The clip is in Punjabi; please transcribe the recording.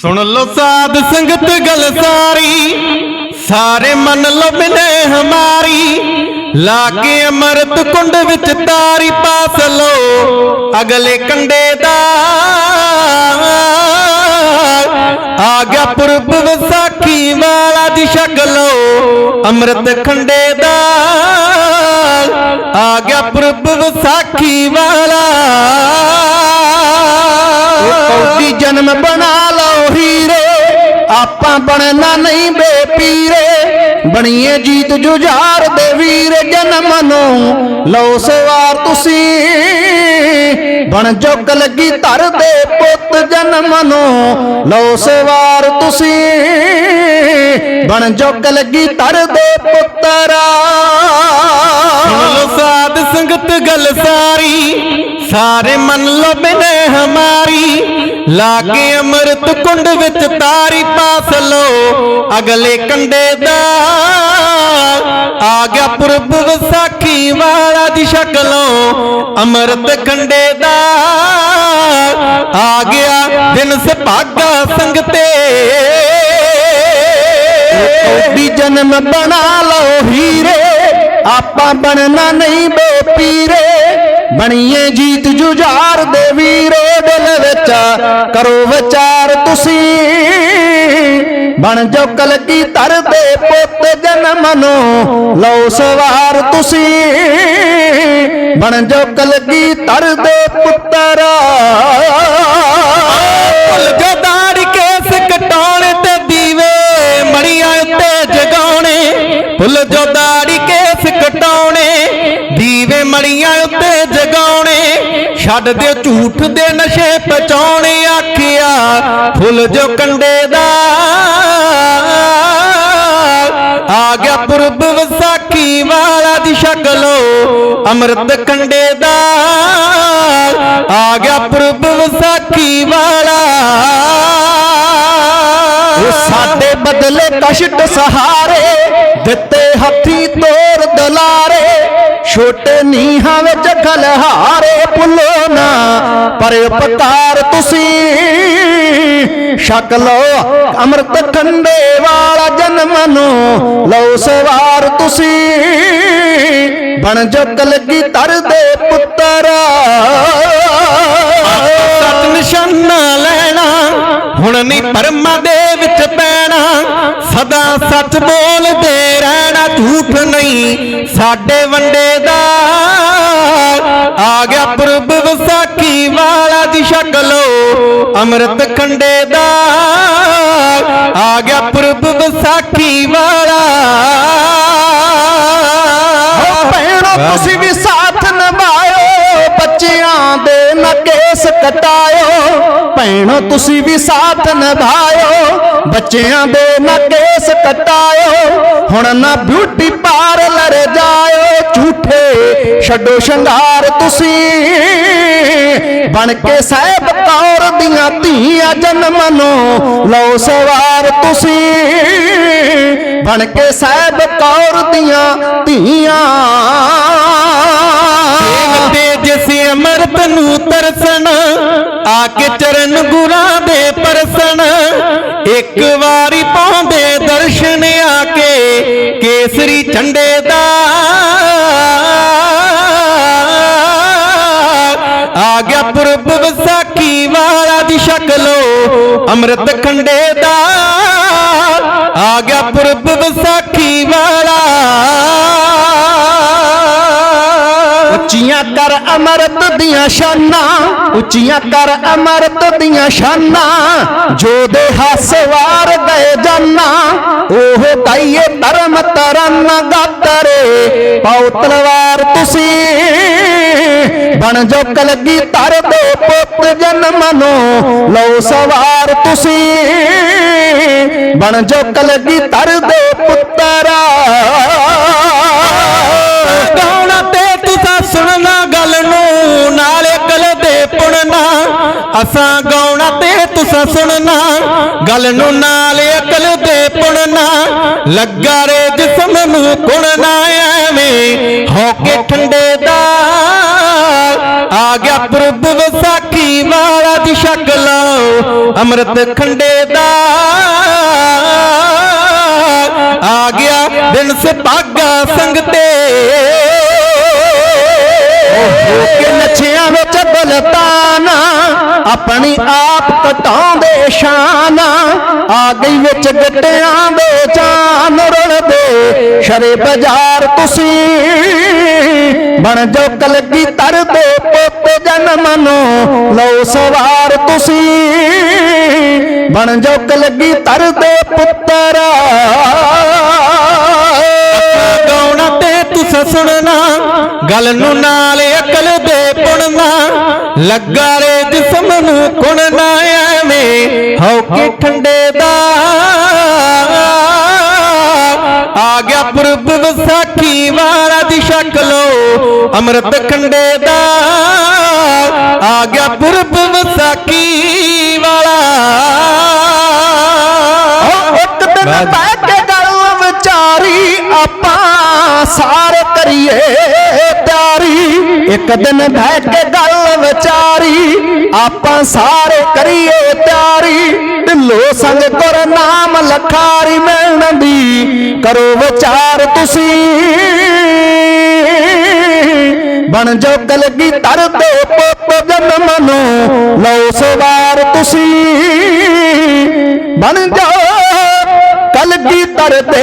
ਸੁਣ ਲੋ ਸਾਧ ਸੰਗਤ ਗਲ ਸਾਰੀ, ਸਾਰੇ ਮੰਨ ਲੋ ਬਿਨੇ ਹਮਾਰੀ। ਲਾ ਕੇ ਅਮਰਤ ਕੁੰਡ ਵਿੱਚ ਤਾਰੀ ਪਾਸ ਲੋ ਅਗਲੇ ਕੰਡੇ ਦਾ। ਆ ਗਿਆ ਪੁਰਬ ਵਿਸਾਖੀ ਵਾਲਾ ਦੀ ਸ਼ਕਲੋ ਅੰਮ੍ਰਿਤ ਖੰਡੇ ਦਾ। ਆ ਗਿਆ ਪੁਰਬ ਵਿਸਾਖੀ ਵਾਲਾ ਆਪਾਂ ਬਣਨਾ ਨਹੀਂ ਬੇਪੀਰੇ, ਬਣੀਏ ਜੀਤ ਜੁਝਾਰ ਦੇ ਵੀਰ ਜਨਮ ਨੂੰ। ਲਓ ਸਵਾਰ ਤੁਸੀਂ, ਬਣ ਜੋਗ ਲੱਗੀ ਧਰ ਦੇ ਪੁੱਤ ਜਨਮ ਨੂੰ। ਲਓ ਸਵਾਰ ਤੁਸੀਂ, ਬਣ ਜੋਗ ਲੱਗੀ ਧਰ ਦੇ ਪੁੱਤਰਾ। ਸਾਧ ਸੰਗਤ ਗਲ ਸਾਰੀ, ਸਾਰੇ ਮਨ ਲੋ ਬਿਨੇ ਹਮਾਰੀ। ਲਾ ਕੇ ਅੰਮ੍ਰਿਤ ਕੁੰਡ ਵਿੱਚ ਤਾਰੀ ਪਾਸ ਲਓ, ਅਗਲੇ ਕੰਡੇ ਦਾ ਆ ਗਿਆ ਪੁਰਬ ਵਿਸਾਖੀ ਵਾਲਾ ਦੀ ਸ਼ਕਲੋਂ ਅੰਮ੍ਰਿਤ ਕੰਡੇ ਦਾ ਆ ਗਿਆ ਦਿਨ ਸੁਭਾਗਾ ਸੰਗਤੇ ਕੌਡੀ ਜਨਮ ਬਣਾ ਲਓ ਹੀਰੇ, ਆਪਾਂ ਬਣਨਾ ਨਹੀਂ ਬੇਪੀਰੇ ਬਣੀਏ ਜੀਤ ਜੁਝਾਰ ਦੇ ਵੀਰੋ ਦਿਲ ਵਿੱਚ। ਕਰੋ ਵਿਚਾਰ ਤੁਸੀਂ। ਬਣ ਜੋ ਕਲਗੀ ਧਰ ਦੇ ਪੁੱਤ ਜਨਮ ਨੂੰ। ਲਓ ਸਵਾਰ ਤੁਸੀਂ। ਬਣ ਜੋ ਕਲਗੀ ਧਰ ਦੇ ਪੁੱਤਰ। ਭੁੱਲ ਜੋ ਦਾੜੀ ਕੇਸ ਕਟਾਉਣ ਤੇ ਦੀਵੇ ਮੜੀਆਂ ਉੱਤੇ ਜਗਾਉਣੇ। ਭੁੱਲ ਜੋ ਦਾੜੀ ਕੇਸ ਕਟਾਉਣੇ। ਦੀਵੇ ਮੜੀਆਂ ਛੱਡ ਦਿਓ ਝੂਠ ਦੇ ਨਸ਼ੇ ਪਚਾਉਣੇ ਆਖਿਆ, ਫੁੱਲ ਜੋ ਕੰਡੇ ਦਾ ਆ ਗਿਆ ਪੁਰਬ ਵਿਸਾਖੀ ਵਾਲਾ ਦੀ ਸ਼ਕਲੋ ਅੰਮ੍ਰਿਤ ਕੰਡੇ ਦਾ ਆ ਗਿਆ ਪੁਰਬ ਵਿਸਾਖੀ ਵਾਲਾ। ਉਹ ਬਦਲੇ ਕਸ਼ਟ ਸਹਾਰੇ, ਦਿੱਤੇ ਹੱਥੀ ਤੋਰ ਦਲਾਰੇ, ਛੋਟੇ ਨੀਹਾਂ ਵਿੱਚ ਖਲਹਾਰੇ ਭੁੱਲੋ ਨਾ, ਪਰ ਉਪਕਾਰ ਤੁਸੀਂ ਛਕ ਲਓ, ਅੰਮ੍ਰਿਤ ਖੰਡੇ ਵਾਲਾ ਜਨਮ ਨੂੰ, ਲਓ ਸਵਾਰ ਤੁਸੀਂ। ਬਣ ਜੋ ਕਲਗੀ ਧਰ ਦੇ ਪੁੱਤਰਾ। ਸਤ ਨਿਸ਼ਾਨਾ ਹੁਣ ਨਹੀਂ ਪਰਮਾ ਦੇ ਵਿੱਚ ਪੈਣਾ ਸਦਾ ਸੱਚ ਬੋਲਦੇ ਰਹਿਣਾ ਝੂਠ ਨਹੀਂ। ਸਾਡੇ ਵੰਡੇ ਦਾ ਆ ਗਿਆ ਪੁਰਬ ਵਿਸਾਖੀ ਵਾਲਾ ਦੀ ਸ਼ਕਲੋ ਅੰਮ੍ਰਿਤ ਖੰਡੇ ਦਾ ਆ ਗਿਆ ਪੁਰਬ ਵਿਸਾਖੀ ਵਾਲਾ। ਭੈਣੋ ਤੁਸੀਂ ਵੀ ਸਾਥ ਨਿਭਾਇਓ ਬੱਚਿਆਂ ਦੇ ਕਟਾਇਓ, ਭੈਣੋ, ਤੁਸੀਂ ਵੀ ਸਾਥ ਨਿਭਾਇਓ। ਬੱਚਿਆਂ ਦੇ ਨਾ ਕੇਸ ਕਟਾਇਓ, ਹੁਣ ਨਾ ਬਿਊਟੀ ਪਾਰਲਰ ਜਾਇਓ। ਝੂਠੇ ਛੱਡੋ ਸ਼ਿੰਗਾਰ ਤੁਸੀਂ। ਬਣ ਕੇ ਸਾਹਿਬ ਕੌਰ ਦੀਆਂ ਧੀਆਂ ਜਨਮ ਨੂੰ ਲਓ ਸਵਾਰ ਤੁਸੀਂ। ਬਣ ਕੇ ਸਾਹਿਬ ਕੌਰ ਦੀਆਂ ਧੀਆਂ। ਜਿਸ ਅਮਰਤ ਨੂੰ ਤਰਸਣ, ਆ ਕੇ ਚਰਨ ਗੁਰਾਂ ਦੇ ਪਰਸਣ। ਇੱਕ ਵਾਰੀ ਪਾਉਂਦੇ ਦਰਸ਼ਨ ਆ ਕੇ, ਕੇਸਰੀ ਝੰਡੇ ਦਾ। ਆ ਗਿਆ ਪੁਰਬ ਵਿਸਾਖੀ, ਵਾਲਾ ਦੀ ਸ਼ਕਲੋ ਅੰਮ੍ਰਿਤ ਖੰਡੇ ਦਾ। ਆ ਗਿਆ ਪੁਰਬ ਵਿਸਾਖੀ ਉੱਚੀਆਂ ਕਰ ਅਮਰਤ ਦੀਆਂ ਸ਼ਾਨਾਂ, ਉੱਚੀਆਂ ਕਰ ਅਮਰਤ ਦੀਆਂ ਸ਼ਾਨਾਂ, ਜੋ ਦੇ ਹਸਵਾਰ ਗਏ ਜਾਨਾਂ, ਉਹ ਕਾਈਏ ਧਰਮ ਤਰਨ ਗਾਤਰੇ, ਪਾਉ ਤਲਵਾਰ ਤੁਸੀਂ, ਬਣ ਜੋ ਕਲਗੀ ਧਰ ਦੋ ਪੁੱਤ ਜਨਮ ਨੂੰ ਲਓ ਸਵਾਰ ਤੁਸੀਂ, ਬਣ ਜੋ ਕਲਗੀ ਧਰ ਦੋ ਪੁੱਤਰਾ। ਅਸਾਂ ਗਾਉਣਾ ਤੇ ਤੁਸਾਂ ਸੁਣਨਾ, ਗੱਲ ਨੂੰ ਨਾਲੇ ਅਕਲ ਦੇ ਪੁਣਨਾ, ਲੱਗਾ ਰੇ ਜਿਸਮ ਨੂੰ ਕੁਣਨਾ ਐਵੇਂ, ਹੋ ਕੇ ਠੰਡੇ ਦਾ ਆ ਗਿਆ ਪ੍ਰਭ ਵਿਸਾਖੀ ਵਾਲਾ ਦੀ ਸ਼ਕਲ ਅੰਮ੍ਰਿਤ ਖੰਡੇ ਦਾ ਆ ਗਿਆ ਦਿਨ ਸੁਭਾਗਾ ਸੰਗ ਤੇ। ਕਿ ਨੱਛਿਆਂ ਵਿੱਚ ਬਲਤਾਨਾ ਆਪਣੀ ਆਪ ਕਟਾਉਂਦੇ ਸ਼ਾਨ ਆ ਗਈ ਵਿੱਚ ਗੱਟਿਆਂ ਦੇ ਚਾਨ ਰੁਲਦੇ। ਸ਼ਰੇ ਬਾਜ਼ਾਰ ਤੁਸੀਂ ਬਣ ਜੋ ਕਲਗੀ ਤਰਦੇ ਪੁੱਤ ਜਨਮ ਨੂੰ। ਲਓ ਸਵਾਰ ਤੁਸੀਂ ਬਣ ਜੋ ਕਲਗੀ ਤਰਦੇ ਪੁੱਤਰ। ਗਾਉਣਾ ਤੇ ਤੁਸਾਂ ਸੁਣਨਾ ਗੱਲ ਨੂੰ ਨਾਲ ਅਕਲ ਦੇ ਪੁਣਨਾ ਲੱਗਾ ਰੇ ਜਿਸਮ ਨੂੰ ਕੁਣਨਾ ਐਵੇਂ। ਹੋ ਕੇ ਠੰਡੇ ਦਾ। ਆ ਗਿਆ ਪੁਰਬ ਵਿਸਾਖੀ ਵਾਲਾ ਦੀ ਸ਼ਕਲੋ ਅੰਮ੍ਰਿਤ ਖੰਡੇ ਦਾ। ਆ ਗਿਆ ਪੁਰਬ ਵਿਸਾਖੀ ਵਾਲਾ। ਇੱਕ ਦਿਨ ਬਹਿ ਕੇ ਗੱਲ ਵਿਚਾਰੀ ਆਪਾਂ ਸਾਰੇ ਕਰੀਏ ਤਿਆਰੀ। ਇੱਕ ਦਿਨ ਬਹਿ ਕੇ ਗੱਲ ਵਿਚਾਰੀ। ਆਪਾਂ ਸਾਰੇ ਕਰੀਏ ਤਿਆਰੀ। ਢਿੱਲੋ ਸੰਗ ਗੁਰ ਨਾਮ ਲਖਾਰੀ ਮਿਲਣ ਦੀ। ਕਰੋ ਵਿਚਾਰ ਤੁਸੀਂ। ਬਣ ਜਾਓ ਕਲਗੀ ਤਰ ਦੇ ਪੁੱਤ ਜਨਮ ਨੂੰ। ਲਓ ਸਵਾਰ ਤੁਸੀਂ। ਬਣ ਜਾਓ ਕਲਗੀ ਤਰਦੇ